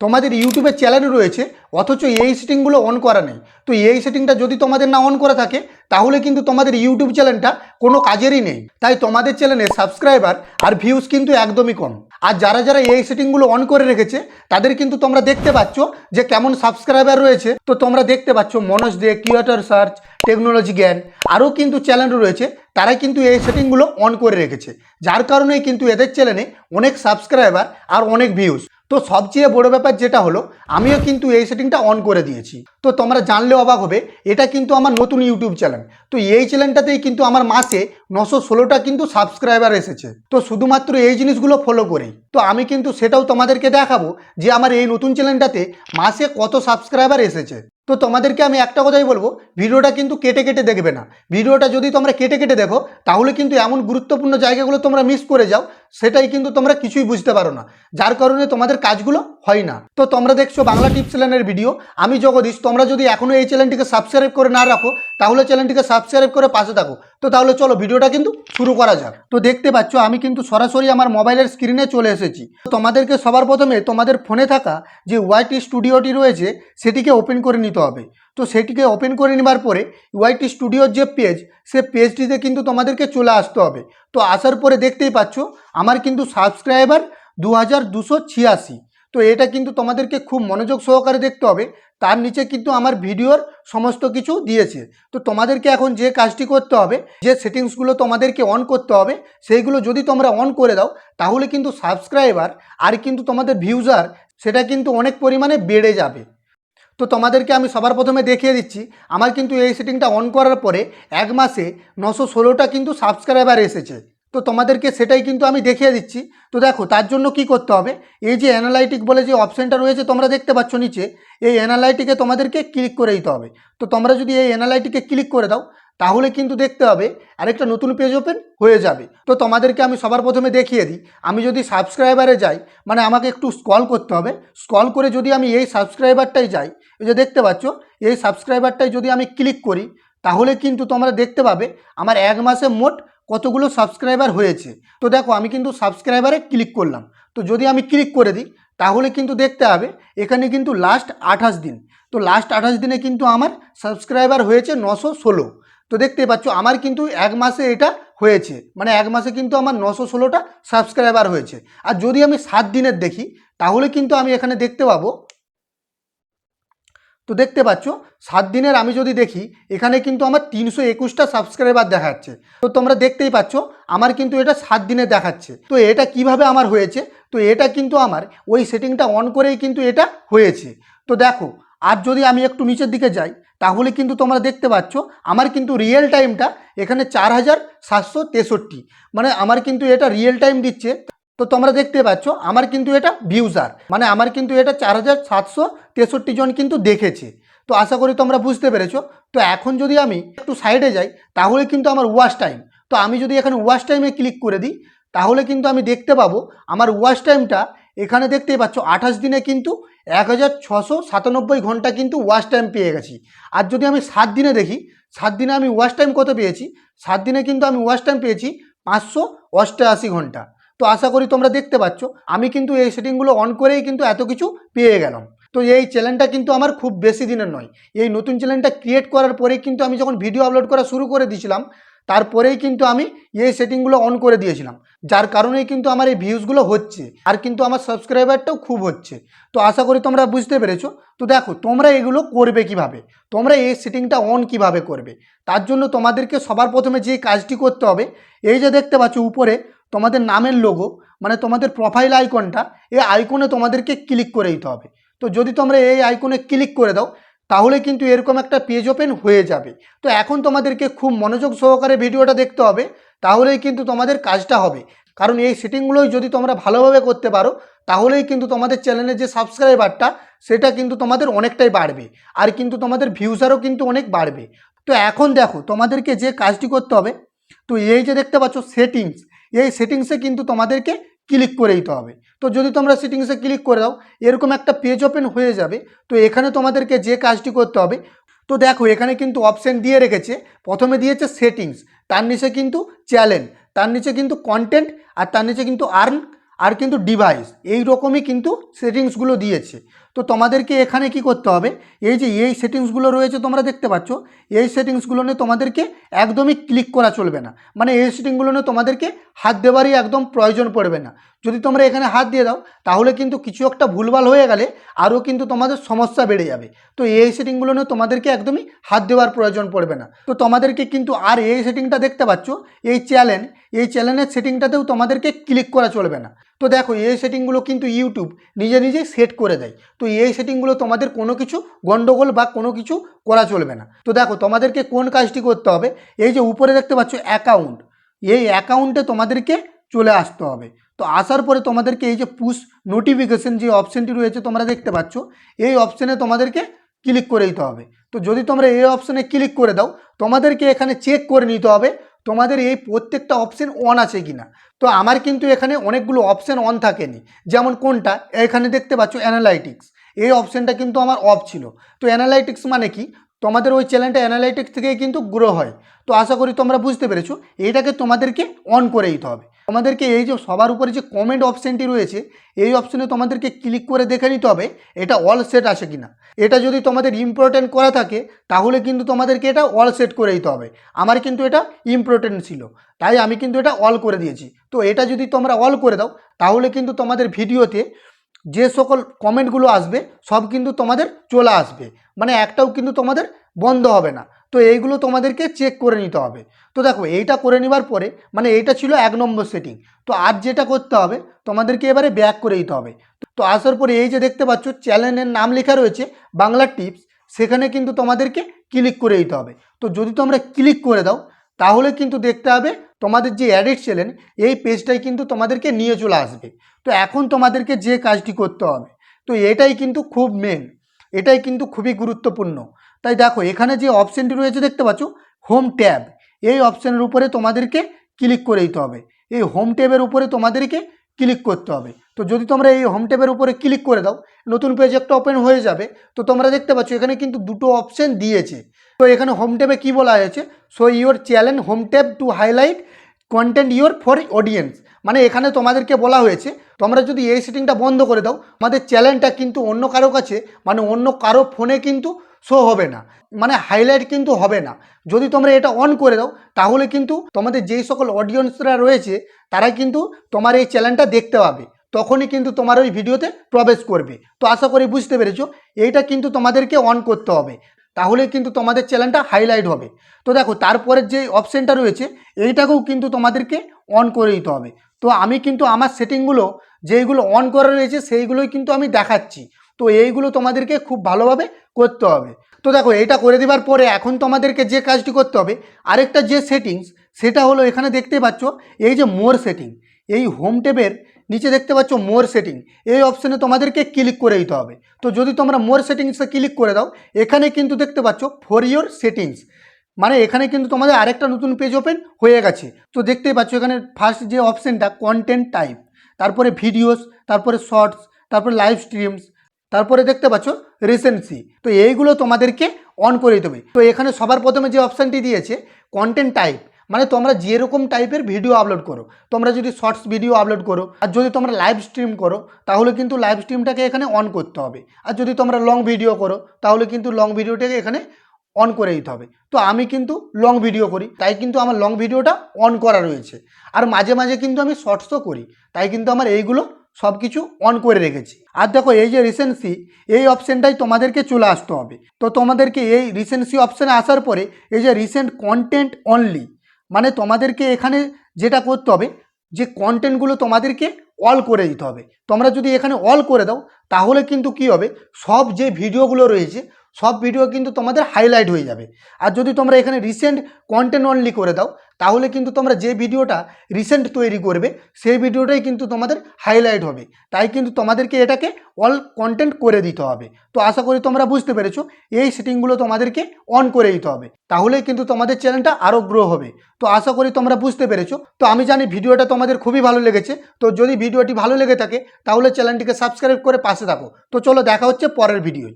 তোমাদের ইউটিউবের চ্যানেল রয়েছে, অথচ এই সেটিংগুলো অন করা নেই। তো এই সেটিংটা যদি তোমাদের না অন করা থাকে, তাহলে কিন্তু তোমাদের ইউটিউব চ্যানেলটা কোনো কাজেরই নেই। তাই তোমাদের চ্যানেলে সাবস্ক্রাইবার আর ভিউজ কিন্তু একদমই কম। আর যারা যারা এই সেটিংগুলো অন করে রেখেছে, তাদের কিন্তু তোমরা দেখতে পাচ্ছ যে কেমন সাবস্ক্রাইবার রয়েছে। তো তোমরা দেখতে পাচ্ছ Manoj De creator search technology জ্ঞান, আরও কিন্তু চ্যানেল রয়েছে তারা কিন্তু এই সেটিংগুলো অন করে রেখেছে। যার কারণেই কিন্তু এদের চ্যানেলে অনেক সাবস্ক্রাইবার আর অনেক ভিউজ তো সবচেয়ে বড় ব্যাপার যেটা হলো, আমিও কিন্তু এই সেটিংটা অন করে দিয়েছি। তো তোমরা জানলে অবাক হবে, এটা কিন্তু আমার নতুন ইউটিউব চ্যানেল তো এই চ্যানেলটাতেই কিন্তু আমার মাসে নশো ষোলোটা কিন্তু সাবস্ক্রাইবার এসেছে। তো শুধুমাত্র এই জিনিসগুলো ফলো করেই। তো আমি কিন্তু সেটাও তোমাদেরকে দেখাবো যে আমার এই নতুন চ্যানেলটাতে মাসে কত সাবস্ক্রাইবার এসেছে। তো তোমাদেরকে আমি একটা কথাই বলব, ভিডিওটা কিন্তু কেটে কেটে দেখবে না। ভিডিওটা যদি তোমরা কেটে কেটে দেখো, তাহলে কিন্তু এমন গুরুত্বপূর্ণ জায়গাগুলো তোমরা মিস করে যাও, সেটাই কিন্তু তোমরা কিছুই বুঝতে পারো না। যার কারণে তোমাদের কাজগুলো হয় না। তো তোমরা দেখছ বাংলা টিপস চ্যানেলের ভিডিও। আমি জগদীশ, তোমরা যদি এখনও এই চ্যানেলটিকে সাবস্ক্রাইব করে না রাখো, তাহলে চ্যানেলটিকে সাবস্ক্রাইব করে পাশে থাকো। তো তাহলে চলো ভিডিওটা কিন্তু শুরু করা যাক। তো দেখতে পাচ্ছ, আমি কিন্তু সরাসরি আমার মোবাইলের স্ক্রিনে চলে এসেছি। তোমাদেরকে সবার প্রথমে তোমাদের ফোনে থাকা যে ওয়াইটি স্টুডিওটি রয়েছে, সেটিকে ওপেন করে নিতে হবে। তো সেটিকে ওপেন করে নেবার পরে ওয়াইটি স্টুডিওর যে পেজ সে পেজটিতে কিন্তু তোমাদেরকে চলে আসতে হবে। তো আসার পরে দেখতেই পাচ্ছ, আমার কিন্তু সাবস্ক্রাইবার দু হাজার দুশো ছিয়াশি। তো এটা কিন্তু তোমাদেরকে খুব মনোযোগ সহকারে দেখতে হবে। তার নিচে কিন্তু আমার ভিডিওর সমস্ত কিছু দিয়েছে। তো তোমাদেরকে এখন যে কাজটি করতে হবে, যে সেটিংসগুলো তোমাদেরকে অন করতে হবে, সেইগুলো যদি তোমরা অন করে দাও, তাহলে কিন্তু সাবস্ক্রাইবার আর কিন্তু তোমাদের ভিউজার সেটা কিন্তু অনেক পরিমাণে বেড়ে যাবে। তো তোমাদেরকে আমি সবার প্রথমে দেখিয়ে দিচ্ছি, আমার কিন্তু এই সেটিংটা অন করার পরে এক মাসে নশো ষোলোটা কিন্তু সাবস্ক্রাইবার এসেছে। তো তোমাদেরকে সেটাই কিন্তু আমি দেখিয়ে দিচ্ছি। তো দেখো, তার জন্য কি করতে হবে? এই যে অ্যানালাইটিক বলে যে অপশানটা রয়েছে, তোমরা দেখতে পাচ্ছ নিচে, এই অ্যানালাইটিকে তোমাদেরকে ক্লিক করে দিতে হবে। তো তোমরা যদি এই অ্যানালাইটিকে ক্লিক করে দাও, তাহলে কিন্তু দেখতে হবে আরেকটা নতুন পেজ ওপেন হয়ে যাবে। তো তোমাদেরকে আমি সবার প্রথমে দেখিয়ে দিই। আমি যদি সাবস্ক্রাইবারে যাই মানে আমাকে একটু স্ক্রল করতে হবে। স্ক্রল করে যদি আমি এই সাবস্ক্রাইবারটাই যাই, এই যে দেখতে পাচ্ছ, এই সাবস্ক্রাইবারটাই যদি আমি ক্লিক করি, তাহলে কিন্তু তোমরা দেখতে পাবে, আমার এক মাসে মোট কতগুলো সাবস্ক্রাইবার হয়েছে। তো দেখো, আমি কিন্তু সাবস্ক্রাইবারে ক্লিক করলাম। তো যদি আমি ক্লিক করে দিই, তাহলে কিন্তু দেখতে হবে, এখানে কিন্তু লাস্ট আঠাশ দিন। তো লাস্ট আঠাশ দিনে কিন্তু আমার সাবস্ক্রাইবার হয়েছে নশো ষোলো। তো দেখতে পাচ্ছ, আমার কিন্তু এক মাসে এটা হয়েছে। মানে এক মাসে কিন্তু আমার নশো ষোলোটা সাবস্ক্রাইবার হয়েছে। আর যদি আমি সাত দিনের দেখি, তাহলে কিন্তু আমি এখানে দেখতে পাবো তো দেখতে পাচ্ছ, সাত দিনের আমি যদি দেখি, এখানে কিন্তু আমার তিনশো একুশটা সাবস্ক্রাইবার দেখাচ্ছে। তো তোমরা দেখতেই পাচ্ছ, আমার কিন্তু এটা সাত দিনে দেখাচ্ছে। তো এটা কীভাবে আমার হয়েছে? তো এটা কিন্তু আমার, ওই সেটিংটা অন করেই কিন্তু এটা হয়েছে। তো দেখো, আর যদি আমি একটু নিচের দিকে যাই, তাহলে কিন্তু তোমরা দেখতে পাচ্ছ, আমার কিন্তু রিয়েল টাইমটা এখানে চার হাজার সাতশো তেষট্টি। মানে আমার কিন্তু এটা রিয়েল টাইম দিচ্ছে। তো তোমরা দেখতে পাচ্ছ, আমার কিন্তু এটা ভিউজার মানে আমার কিন্তু এটা চার হাজার সাতশো তেষট্টি জন কিন্তু দেখেছে। তো আশা করি তোমরা বুঝতে পেরেছ। তো এখন যদি আমি একটু সাইডে যাই, তাহলে কিন্তু আমার ওয়াশ টাইম তো আমি যদি এখানে ওয়াশ টাইমে ক্লিক করে দিই, তাহলে কিন্তু আমি দেখতে পাবো, আমার ওয়াশ টাইমটা এখানে দেখতেই পাচ্ছ, আঠাশ দিনে কিন্তু এক হাজার ছশো সাতানব্বই ঘণ্টা কিন্তু ওয়াশ টাইম পেয়ে গেছি। আর যদি আমি সাত দিনে দেখি, সাত দিনে আমি ওয়াশ টাইম কত পেয়েছি? সাত দিনে কিন্তু আমি ওয়াশ টাইম পেয়েছি পাঁচশো অষ্টআশি ঘণ্টা। তো আশা করি তোমরা দেখতে পাচ্ছ। আমি কিন্তু এই সেটিংগুলো অন করেই কিন্তু এত কিছু পেয়ে গেলাম। তো এই চ্যানেলটা কিন্তু আমার খুব বেশি দিনের নয়। এই নতুন চ্যানেলটা ক্রিয়েট করার পরেই কিন্তু আমি যখন ভিডিও আপলোড করা শুরু করে দিয়েছিলাম, তারপরেই কিন্তু আমি এই সেটিংগুলো অন করে দিয়েছিলাম। যার কারণেই কিন্তু আমার এই ভিউজগুলো হচ্ছে, আর কিন্তু আমার সাবস্ক্রাইবারটাও খুব হচ্ছে। তো আশা করি তোমরা বুঝতে পেরেছ। তো দেখো, তোমরা এগুলো করবে কীভাবে? তোমরা এই সেটিংটা অন কীভাবে করবে? তার জন্য তোমাদেরকে সবার প্রথমে যে কাজটি করতে হবে, এই যে দেখতে পাচ্ছ উপরে তোমাদের নামের লোগো মানে তোমাদের প্রোফাইল আইকনটা এই আইকনে তোমাদেরকে ক্লিক করে দিতে হবে। তো যদি তোমরা এই আইকনে ক্লিক করে দাও, তাহলে কিন্তু এরকম একটা পেজ ওপেন হয়ে যাবে। তো এখন তোমাদেরকে খুব মনোযোগ সহকারে ভিডিওটা দেখতে হবে, তাহলেই কিন্তু তোমাদের কাজটা হবে। কারণ এই সেটিংগুলোই যদি তোমরা ভালোভাবে করতে পারো, তাহলেই কিন্তু তোমাদের চ্যানেলের যে সাবস্ক্রাইবারটা সেটা কিন্তু তোমাদের অনেকটাই বাড়বে। আর কিন্তু তোমাদের ভিউজারও কিন্তু অনেক বাড়বে। তো এখন দেখো, তোমাদেরকে যে কাজটি করতে হবে, তো এই যে দেখতে পাচ্ছ সেটিংস এই সেটিংসে কিন্তু তোমাদেরকে ক্লিক করে দিতে হবে। তো যদি তোমরা সেটিংসে ক্লিক করে দাও, এরকম একটা পেজ ওপেন হয়ে যাবে। তো এখানে তোমাদেরকে যে কাজটি করতে হবে, তো দেখো এখানে কিন্তু অপশান দিয়ে রেখেছে। প্রথমে দিয়েছে সেটিংস তার নিচে কিন্তু চ্যালেঞ্জ তার নিচে কিন্তু কন্টেন্ট আর তার নিচে কিন্তু আর্ন আর কিন্তু ডিভাইস এই রকমই কিন্তু সেটিংসগুলো দিয়েছে। তো তোমাদেরকে এখানে কি করতে হবে? এই যে, এই সেটিংসগুলো রয়েছে তোমরা দেখতে পাচ্ছ, এই সেটিংসগুলো নিয়ে তোমাদেরকে একদমই ক্লিক করা চলবে না। মানে এই সেটিংগুলো নিয়ে তোমাদেরকে হাত দেওয়ারই একদম প্রয়োজন পড়বে না। যদি তোমরা এখানে হাত দিয়ে দাও, তাহলে কিন্তু কিছু একটা ভুলভাল হয়ে গেলে আরও কিন্তু তোমাদের সমস্যা বেড়ে যাবে। তো এই সেটিংগুলো নিয়ে তোমাদেরকে একদমই হাত দেওয়ার প্রয়োজন পড়বে না। তো তোমাদেরকে কিন্তু আর এই সেটিংটা দেখতে পাচ্ছ, এই চ্যানেল এই চ্যানেলের সেটিংটাতেও তোমাদেরকে ক্লিক করা চলবে না। তো দেখো, এই সেটিংগুলো কিন্তু ইউটিউব নিজে নিজে সেট করে দেয়। তো এই সেটিংগুলো তোমাদের কোনো কিছু গন্ডগোল বা কোনো কিছু করা চলবে না। তো দেখো, তোমাদেরকে কোন কাজটি করতে হবে? এই যে উপরে দেখতে পাচ্ছ অ্যাকাউন্ট এই অ্যাকাউন্টে তোমাদেরকে চলে আসতে হবে। তো আসার পরে তোমাদেরকে এই যে পুশ নোটিফিকেশন যে অপশানটি রয়েছে তোমরা দেখতে পাচ্ছ, এই অপশানে তোমাদেরকে ক্লিক করে দিতে হবে। তো যদি তোমরা এই অপশানে ক্লিক করে দাও, তোমাদেরকে এখানে চেক করে নিতে হবে তোমাদের এই প্রত্যেকটা অপশান অন আছে কি না তো আমার কিন্তু এখানে অনেকগুলো অপশান অন থাকেনি। যেমন কোনটা? এখানে দেখতে পাচ্ছ অ্যানালাইটিক্স এই অপশানটা কিন্তু আমার অফ ছিল। তো অ্যানালাইটিক্স মানে কি? তোমাদের ওই চ্যানেলটা অ্যানালাইটিক্স থেকে কিন্তু গ্রো হয়। তো আশা করি তোমরা বুঝতে পেরেছ, এইটাকে তোমাদেরকে অন করে দিতে হবে। তোমাদেরকে এই যে সবার উপরে যে কমেন্ট অপশানটি রয়েছে, এই অপশানে তোমাদেরকে ক্লিক করে দেখে নিতে হবে, এটা অল সেট আছে কিনা। এটা যদি তোমাদের ইম্পর্টেন্ট করা থাকে, তাহলে কিন্তু তোমাদেরকে এটা অল সেট করে দিতে হবে। আমার কিন্তু এটা ইম্পর্টেন্ট ছিল, তাই আমি কিন্তু এটা অল করে দিয়েছি। তো এটা যদি তোমরা অল করে দাও, তাহলে কিন্তু তোমাদের ভিডিওতে যে সকল কমেন্টগুলো আসবে, সব কিন্তু তোমাদের চলে আসবে। মানে একটাও কিন্তু তোমাদের বন্ধ হবে না। তো এইগুলো তোমাদেরকে চেক করে নিতে হবে। তো দেখো, এইটা করে নেবার পরে মানে এইটা ছিল এক নম্বর সেটিং তো আর যেটা করতে হবে, তোমাদেরকে এবারে ব্যাক করে দিতে হবে। তো আসার পরে এই যে দেখতে পাচ্ছ চ্যানেলের নাম লেখা রয়েছে, বাংলা টিপস সেখানে কিন্তু তোমাদেরকে ক্লিক করে দিতে হবে। তো যদি তোমরা ক্লিক করে দাও, তাহলে কিন্তু দেখতে হবে তোমাদের যে অ্যাডিট চ্যানেল এই পেজটাই কিন্তু তোমাদেরকে নিয়ে চলে আসবে। তো এখন তোমাদেরকে যে কাজটি করতে হবে, তো এটাই কিন্তু খুব মেন এটাই কিন্তু খুবই গুরুত্বপূর্ণ। তাই দেখো, এখানে যে অপশানটি রয়েছে, দেখতে পাচ্ছ? হোম ট্যাব এই অপশানের উপরে তোমাদেরকে ক্লিক করে দিতে হবে। এই হোম ট্যাবের উপরে তোমাদেরকে ক্লিক করতে হবে। তো যদি তোমরা এই হোম ট্যাবের উপরে ক্লিক করে দাও, নতুন পেজ একটা ওপেন হয়ে যাবে। তো তোমরা দেখতে পাচ্ছ, এখানে কিন্তু দুটো অপশান দিয়েছে। তো এখানে হোম ট্যাবে কী বলা হয়েছে? So your channel home tab to highlight content your for audience মানে এখানে তোমাদেরকে বলা হয়েছে, তোমরা যদি এই সেটিংটা বন্ধ করে দাও, আমাদের চ্যানেলটা কিন্তু অন্য কারও কাছে মানে অন্য কারও ফোনে কিন্তু শো হবে না। মানে হাইলাইট কিন্তু হবে না। যদি তোমরা এটা অন করে দাও, তাহলে কিন্তু তোমাদের যেই সকল অডিয়েন্সরা রয়েছে তারা কিন্তু তোমার এই চ্যানেলটা দেখতে পাবে। তখনই কিন্তু তোমার ওই ভিডিওতে প্রবেশ করবে। তো আশা করি বুঝতে পেরেছ, এইটা কিন্তু তোমাদেরকে অন করতে হবে। তাহলে কিন্তু তোমাদের চ্যানেলটা হাইলাইট হবে। তো দেখো, তারপরের যে অপশানটা রয়েছে, এইটাকেও কিন্তু তোমাদেরকে অন করে দিতে হবে। তো আমি কিন্তু আমার সেটিংগুলো যেইগুলো অন করা রয়েছে, সেইগুলোই কিন্তু আমি দেখাচ্ছি। তো এইগুলো তোমাদেরকে খুব ভালোভাবে করতে হবে। তো দেখো এটা করে দেওয়ার পরে এখন তোমাদেরকে যে কাজটি করতে হবে, আরেকটা যে সেটিংস সেটা হলো এখানে দেখতে পাচ্ছ, এই যে মোর সেটিং এই হোম ট্যাবের নিচে দেখতে পাচ্ছ মোর সেটিং এই অপশানে তোমাদেরকে ক্লিক করে দিতে হবে। তো যদি তোমরা মোর সেটিংসে ক্লিক করে দাও, এখানে কিন্তু দেখতে পাচ্ছ ফর ইয়োর সেটিংস মানে এখানে কিন্তু তোমাদের আরেকটা নতুন পেজ ওপেন হয়ে গেছে। তো দেখতেই পাচ্ছ এখানে ফার্স্ট যে অপশানটা কন্টেন্ট টাইপ তারপরে ভিডিওস তারপরে শর্টস তারপরে লাইভ স্ট্রিমস তারপরে দেখতে পাচ্ছ রিসেন্সি তো এইগুলো তোমাদেরকে অন করে দিতে হবে। তো এখানে সবার প্রথমে যে অপশানটি দিয়েছে কন্টেন্ট টাইপ মানে তোমরা যেরকম টাইপের ভিডিও আপলোড করো, তোমরা যদি শর্টস ভিডিও আপলোড করো, আর যদি তোমরা লাইভ স্ট্রিম করো, তাহলে কিন্তু লাইভ স্ট্রিমটাকে এখানে অন করতে হবে। আর যদি তোমরা লং ভিডিও করো, তাহলে কিন্তু লং ভিডিওটাকে এখানে অন করে দিতে হবে। তো আমি কিন্তু লং ভিডিও করি, তাই কিন্তু আমার লং ভিডিওটা অন করা রয়েছে। আর মাঝে মাঝে কিন্তু আমি শর্টসও করি, তাই কিন্তু আমার এইগুলো সব কিছু অন করে রেখেছি। আর দেখো, এই যে রিসেন্সি এই অপশানটাই তোমাদেরকে চলে আসতে হবে। তো তোমাদেরকে এই রিসেন্সি অপশানে আসার পরে, এই যে রিসেন্ট কন্টেন্ট অনলি মানে তোমাদেরকে এখানে যেটা করতে হবে, যে কন্টেন্টগুলো তোমাদেরকে অল করে দিতে হবে। তোমরা যদি এখানে অল করে দাও, তাহলে কিন্তু কি হবে? সব যে ভিডিওগুলো রয়েছে সব ভিডিও কিন্তু তোমাদের হাইলাইট হয়ে যাবে। আর যদি তোমরা এখানে রিসেন্ট কন্টেন্ট অনলি করে দাও, তাহলে কিন্তু তোমরা যে ভিডিওটা রিসেন্ট তৈরি করবে, সেই ভিডিওটাই কিন্তু তোমাদের হাইলাইট হবে। তাই কিন্তু তোমাদেরকে এটাকে অল কন্টেন্ট করে দিতে হবে। তো আশা করি তোমরা বুঝতে পেরেছ, এই সেটিংগুলো তোমাদেরকে অন করে দিতে হবে। তাহলেই কিন্তু তোমাদের চ্যানেলটা আরও গ্রো হবে। তো আশা করি তোমরা বুঝতে পেরেছ। তো আমি জানি ভিডিওটা তোমাদের খুবই ভালো লেগেছে। তো যদি ভিডিওটি ভালো লেগে থাকে, তাহলে চ্যানেলটিকে সাবস্ক্রাইব করে পাশে থাকো। তো চলো দেখা হচ্ছে পরের ভিডিওয়